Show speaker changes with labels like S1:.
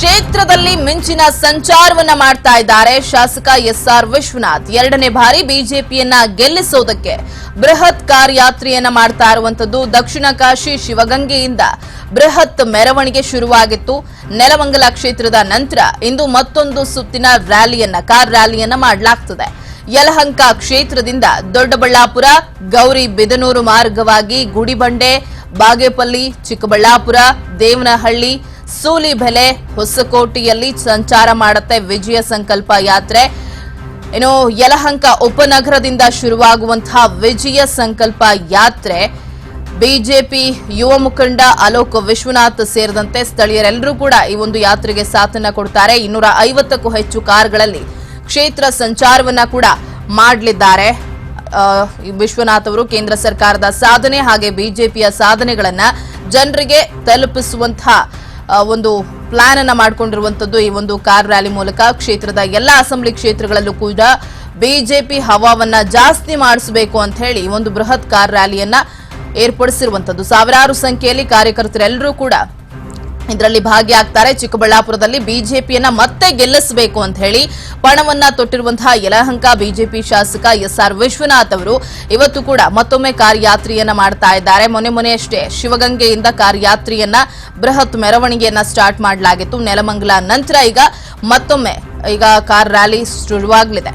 S1: ಕ್ಷೇತ್ರದಲ್ಲಿ ಮಿಂಚಿನ ಸಂಚಾರವನ್ನ ಮಾಡ್ತಾ ಇದ್ದಾರೆ ಶಾಸಕ ಎಸ್ಆರ್ ವಿಶ್ವನಾಥ್. ಎರಡನೇ ಬಾರಿ ಬಿಜೆಪಿಯನ್ನ ಗೆಲ್ಲಿಸೋದಕ್ಕೆ ಬೃಹತ್ ಕಾರ್ಯಾತ್ರೆಯನ್ನ ಮಾಡ್ತಾ ಇರುವಂತದ್ದು ದಕ್ಷಿಣ ಕಾಶಿ ಶಿವಗಂಗೆಯಿಂದ. ಬೃಹತ್ ಮೆರವಣಿಗೆ ಶುರುವಾಗಿತ್ತು. ನೆಲಮಂಗಲ ಕ್ಷೇತ್ರದ ನಂತರ ಇಂದು ಮತ್ತೊಂದು ಸುತ್ತಿನ ರ್ಯಾಲಿಯನ್ನ, ಕಾರ್ ರ್ಯಾಲಿಯನ್ನ ಮಾಡಲಾಗ್ತದೆ. ಯಲಹಂಕ ಕ್ಷೇತ್ರದಿಂದ ದೊಡ್ಡಬಳ್ಳಾಪುರ, ಗೌರಿ ಬಿದನೂರು ಮಾರ್ಗವಾಗಿ ಗುಡಿಬಂಡೆ, ಬಾಗೇಪಲ್ಲಿ, ಚಿಕ್ಕಬಳ್ಳಾಪುರ, ದೇವನಹಳ್ಳಿ ಸೂಲಿಬೆಲೆ ಹೊಸಕೋಟೆಯಲ್ಲಿ ಸಂಚಾರ ಮಾಡುತ್ತೆ ವಿಜಯ ಸಂಕಲ್ಪ ಯಾತ್ರೆ. ಇನ್ನು ಯಲಹಂಕ ಉಪನಗರದಿಂದ ಶುರುವಾಗುವಂತಹ ವಿಜಯ ಸಂಕಲ್ಪ ಯಾತ್ರೆ. ಬಿಜೆಪಿ ಯುವ ಮುಖಂಡ ಅಲೋಕ್ ವಿಶ್ವನಾಥ್ ಸೇರಿದಂತೆ ಸ್ಥಳೀಯರೆಲ್ಲರೂ ಕೂಡ ಈ ಒಂದು ಯಾತ್ರೆಗೆ ಸಾಥನ್ನ ಕೊಡ್ತಾರೆ. ಇನ್ನೂರ ಐವತ್ತಕ್ಕೂ ಹೆಚ್ಚು ಕಾರ್ಗಳಲ್ಲಿ ಕ್ಷೇತ್ರ ಸಂಚಾರವನ್ನ ಕೂಡ ಮಾಡಲಿದ್ದಾರೆ. ವಿಶ್ವನಾಥ್ ಅವರು ಕೇಂದ್ರ ಸರ್ಕಾರದ ಸಾಧನೆ ಹಾಗೆ ಬಿಜೆಪಿಯ ಸಾಧನೆಗಳನ್ನ ಜನರಿಗೆ ತಲುಪಿಸುವಂತಹ ಒಂದು ಪ್ಲಾನ್ ಅನ್ನ ಮಾಡಿಕೊಂಡಿರುವಂತದ್ದು ಈ ಒಂದು ಕಾರ್ ರ್ಯಾಲಿ ಮೂಲಕ ಕ್ಷೇತ್ರದ ಎಲ್ಲ ಅಸೆಂಬ್ಲಿ ಕ್ಷೇತ್ರಗಳಲ್ಲೂ ಕೂಡ ಬಿಜೆಪಿ ಹವಾವನ್ನ ಜಾಸ್ತಿ ಮಾಡಿಸಬೇಕು ಅಂತ ಹೇಳಿ ಒಂದು ಬೃಹತ್ ಕಾರ್ ರ್ಯಾಲಿಯನ್ನ ಏರ್ಪಡಿಸಿರುವಂತದ್ದು. ಸಾವಿರಾರು ಸಂಖ್ಯೆಯಲ್ಲಿ ಕಾರ್ಯಕರ್ತರೆಲ್ಲರೂ ಕೂಡ ಇದರಲ್ಲಿ ಭಾಗಿಯಾಗ್ತಾರೆ. ಚಿಕ್ಕಬಳ್ಳಾಪುರದಲ್ಲಿ ಬಿಜೆಪಿಯನ್ನ ಮತ್ತೆ ಗೆಲ್ಲಿಸಬೇಕು ಅಂತ ಹೇಳಿ ಪಣವನ್ನ ತೊಟ್ಟಿರುವಂತಹ ಯಲಹಂಕ ಬಿಜೆಪಿ ಶಾಸಕ ಎಸ್ ಆರ್ ವಿಶ್ವನಾಥ್ ಅವರು ಇವತ್ತು ಕೂಡ ಮತ್ತೊಮ್ಮೆ ಕಾರ್ಯಾತ್ರೆಯನ್ನ ಮಾಡ್ತಾ ಇದ್ದಾರೆ. ಮೊನ್ನೆ ಅಷ್ಟೇ ಶಿವಗಂಗೆಯಿಂದ ಕಾರ್ಯಾತ್ರೆಯನ್ನ ಬೃಹತ್ ಮೆರವಣಿಗೆಯನ್ನ ಸ್ಟಾರ್ಟ್ ಮಾಡಲಾಗಿತ್ತು. ನೆಲಮಂಗಲ ನಂತರ ಈಗ ಮತ್ತೊಮ್ಮೆ ಈಗ ಕಾರ್ ರ್ಯಾಲಿ ಶುರುವಾಗಲಿದೆ.